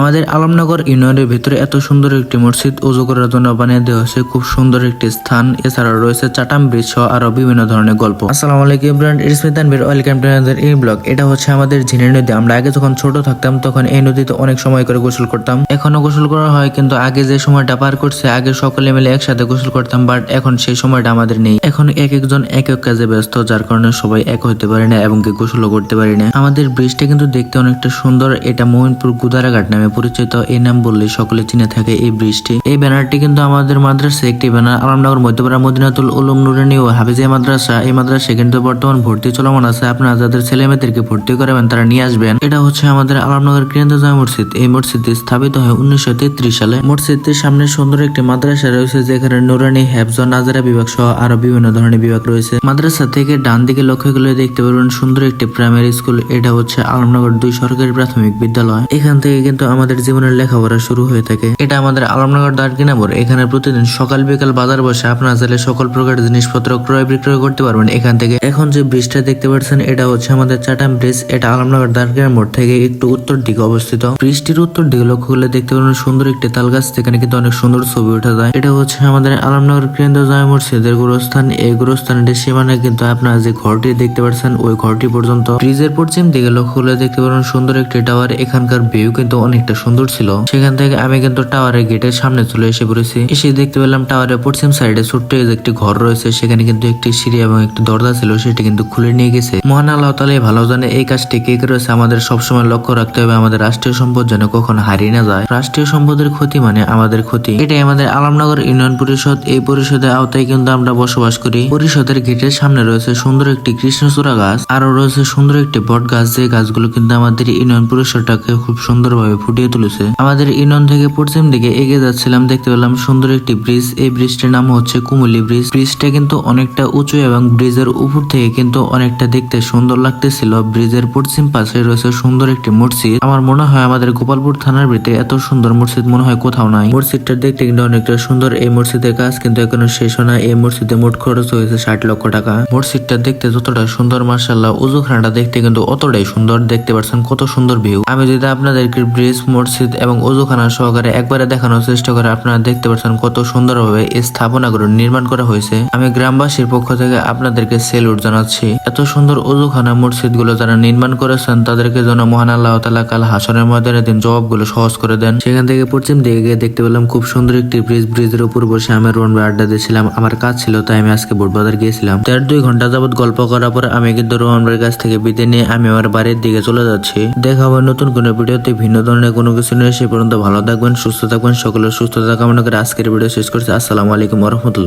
আমাদের আলমনগর ইউনিয়নের ভিতরে এত সুন্দর একটি মসজিদ উজু করার জন্য বানিয়ে দেওয়া হয়েছে। খুব সুন্দর একটি স্থান। এছাড়া রয়েছে চাটাম ব্রিজ সহ আরও বিভিন্ন ধরনের গল্প। আসসালামু আলাইকুম ব্রান্ড ইসমিতান বীর ওয়েলকাম টু আমাদের এই ব্লগ। এটা হচ্ছে আমাদের ঝিনের নদী। আমরা আগে যখন ছোট থাকতাম, তখন এই নদীতে অনেক সময় করে গোসল করতাম। এখনও গোসল করা হয়, কিন্তু আগে যে সময়টা পার করছে, আগে সকলে মিলে একসাথে গোসল করতাম, বাট এখন সেই সময়টা আমাদের নেই। এখন এক একজন এক এক কাজে ব্যস্ত, যার কারণে সবাই এক হতে পারে না এবং কি গোসলও করতে পারি না। আমাদের ব্রিজটা কিন্তু দেখতে অনেকটা সুন্দর। এটা মোমিনপুর গুদারাঘাট নামে পরিচিত। এই নাম বললে সকলে চিনে থাকে এই ব্রিজটি। এই ব্যানারটি কিন্তু আমাদের মাদ্রাসা একটি ব্যানার। আলমনগর, মধ্যপাড়া, মদিনাতুল উলুম, নুরানি ও হাফিজিয়া মাদ্রাসা। এই মাদ্রাসা কিন্তু বর্তমান ভর্তি চলমান আছে। আপনারা যাদের ছেলে মেয়েদেরকে ভর্তি করাবেন, তারা নিয়ে আসবেন। এটা হচ্ছে আমাদের আলমনগর কেন্দ্র জামা মসজিদ। এই মসজিদটি স্থাপিত হয় উনিশশো তেত্রিশ সালে। মসজিদটির সামনে সুন্দর একটি মাদ্রাসা রয়েছে, যেখানে নুরানি, হেফজ, নাজারা বিভাগ সহ আরও বিভিন্ন ধরনের বিভাগ রয়েছে। মাদ্রাসা থেকে ডান দিকে লক্ষ্য করলে দেখতে পারবেন সুন্দর একটি প্রাইমারি স্কুল। এটা হচ্ছে আলমনগর দুই সরকারি প্রাথমিক বিদ্যালয়। এখান থেকে কিন্তু আমাদের জীবনের লেখাপড়া শুরু হয়ে থাকে। এটা আমাদের আলমনগর দার্কিনাবর এখানে প্রতিদিন সকাল বিকাল বাজার বসে আপনারা চাইলে সকল প্রকার জিনিসপত্র ক্রয় বিক্রয় করতে পারবেন এখান থেকে। এখন যে ব্রিজটা দেখতে পাচ্ছেন, এটা হচ্ছে আমাদের চাটাম ব্রিজ। এটা আলমনগর দার্কিনা থেকে একটু উত্তর দিকে অবস্থিত। ব্রিজটির উত্তর দিকে লক্ষ্য করলে দেখতে পারবেন সুন্দর একটি তাল গাছ যেখানে কিন্তু অনেক সুন্দর ছবি ওঠা যায়। এটা হচ্ছে আমাদের আলমনগর কেন্দ্র জয় মসজিদের গুরুস্থান। এই গুরুস্থানের সীমানায় কিন্তু আপনারা যে ঘরটি দেখতে পাচ্ছেন, ওই ঘরটি পর্যন্ত ব্রিজের পশ্চিম দিকে লক্ষ্য করলে দেখতে পারবেন সুন্দর একটি টাওয়ার। এখানকার ভিউ কিন্তু অনেকটা সুন্দর ছিল। সেখান থেকে আমি কিন্তু টাওয়ারের গেটের সামনে চলে এসে পড়েছি। এসে দেখতে পেলাম টাওয়ারের পশ্চিম সাইডে ছোট্ট একটি ঘর রয়েছে, সেখানে কিন্তু একটি সিঁড়ি এবং একটি দরজা ছিল, সেটি কিন্তু খুলে নিয়ে গেছে। মহান আল্লাহ তালাই ভালো জানে এই কাজটি কে করেছে। আমাদের সবসময় লক্ষ্য রাখতে হবে আমাদের রাষ্ট্রীয় সম্পদ যেন কখনো হারিয়ে না যায়। রাষ্ট্রীয় সম্পদের ক্ষতি মানে আমাদের ক্ষতি। এটাই আমাদের আলমনগর ইউনিয়ন পরিষদ। এই পরিষদের আওতায় কিন্তু আমরা বসবাস করি। পরিষদের গেটের সামনে রয়েছে সুন্দর একটি কৃষ্ণচূড়া গাছ। আরও রয়েছে সুন্দর একটি বট গাছ যে গাছগুলো কিন্তু আমাদের ইউনিয়ন পরিষদটাকে খুব সুন্দরভাবে ফুটিয়ে তুলেছে। আমাদের ইনন থেকে পশ্চিম দিকে এগিয়ে যাচ্ছিলাম, দেখতে পেলাম সুন্দর একটি ব্রিজ। এই ব্রিজটির নাম হচ্ছে কুমলি ব্রিজ। ব্রিজটা কিন্তু অনেকটা উঁচু এবং ব্রিজের উপর থেকে কিন্তু অনেকটা দেখতে সুন্দর লাগতেছিল। ব্রিজের পশ্চিম পাশে রয়েছে সুন্দর একটি মসজিদ। আমার মনে হয় আমাদের গোপালপুর থানার ভিতরে এত সুন্দর মসজিদ মনে হয় কোথাও নাই। মসজিদটা দেখতে কিন্তু অনেকটা সুন্দর। এই মসজিদের কাজ কিন্তু এখনও শেষ হয় না। এই মসজিদে মোট খরচ হয়েছে ষাট লক্ষ টাকা। মসজিদটা দেখতে যতটা সুন্দর মার্শাল্লাহ উজুখানাটা দেখতে কিন্তু অতটাই সুন্দর। দেখতে পাচ্ছেন কত সুন্দর ভিউ আমি যদি আপনাদেরকে ব্রিজ মসজিদ এবং উজুখানা সহকারে একবারে দেখানোর চেষ্টা করে আপনারা দেখতে পাচ্ছেন কত সুন্দরভাবে এই স্থাপনাগুলো নির্মাণ করা হয়েছে। আমি গ্রামবাসীর পক্ষ থেকে আপনাদেরকে সেলুট জানাচ্ছি। এত সুন্দর উজুখানা মসজিদগুলো যারা নির্মাণ করেছেন, তাদেরকে যেন মহান আল্লাহ তালা কাল হাসনের ময়দানে দিন জবাবগুলো সহজ করে দেন। সেখান থেকে পশ্চিম দিকে গিয়ে দেখতে পেলাম খুব সুন্দর একটি ব্রিজ ব্রিজের উপর বসে আমি রোন আড্ডা দিয়েছিলাম। আমার কাজ ছিল তাই আমি আজকে বোটবাজার গিয়েছিলাম। দেড় দুই ঘণ্টা যাবত গল্প করার পর আমি কিন্তু রোহন ভাইয়ের কাছ থেকে বিদায় নিয়ে আমি আমার বাড়ির দিকে চলে যাচ্ছি। দেখা হবে নতুন কোনো ভিডিওতে ভিন্ন ধরনের কোনো কিছু নেই সে পর্যন্ত ভালো থাকবেন, সুস্থ থাকবেন, সকলের সুস্থতা কামনা করে আজকের ভিডিও শেষ করছি। আসসালামু আলাইকুম রহমতুল্লাহ।